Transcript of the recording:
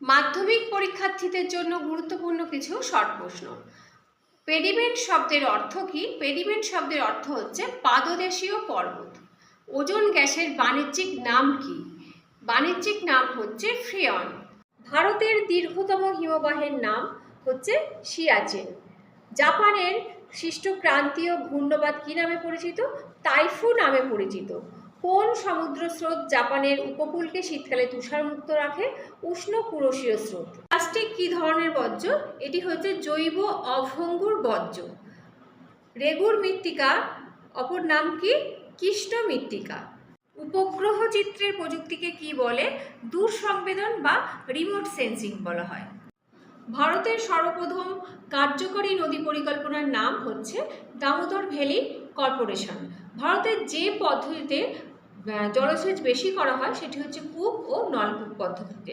মাধ্যমিক পরীক্ষার্থীদের জন্য গুরুত্বপূর্ণ কিছু শর্ট প্রশ্ন। পেডিমেন্ট শব্দের অর্থ কি? পেডিমেন্ট শব্দের অর্থ হচ্ছে পাদদেশীয় পর্বত। ওজন গ্যাসের বাণিজ্যিক নাম কি? বাণিজ্যিক নাম হচ্ছে ফ্রিয়ন। ভারতের দীর্ঘতম হিমবাহের নাম হচ্ছে সিয়াচেন। জাপানের সৃষ্ট ক্রান্তীয় ঘূর্ণবাদ কী নামে পরিচিত? তাইফু নামে পরিচিত। কোন সমুদ্র স্রোত জাপানের উপকূলকে শীতকালে তুষারমুক্ত রাখে? উষ্ণ কুরসীয় স্রোত। প্লাস্টিক কী ধরনের বর্জ্য? এটি হচ্ছে জৈব অভঙ্গুর বর্জ্য। রেগুর মৃত্তিকা, অপর নাম কি? কৃষ্ণ মৃত্তিকা। উপগ্রহ চিত্রের প্রযুক্তিকে কি বলে? দূর সংবেদন বা রিমোট সেন্সিং বলা হয়। ভারতের সর্বপ্রথম কার্যকরী নদী পরিকল্পনার নাম হচ্ছে দামোদর ভ্যালি কর্পোরেশন। ভারতের যে পদ্ধতিতে জলসেচ বেশি করা হয় সেটি হচ্ছে কূপ ও নলকূপ পদ্ধতিতে।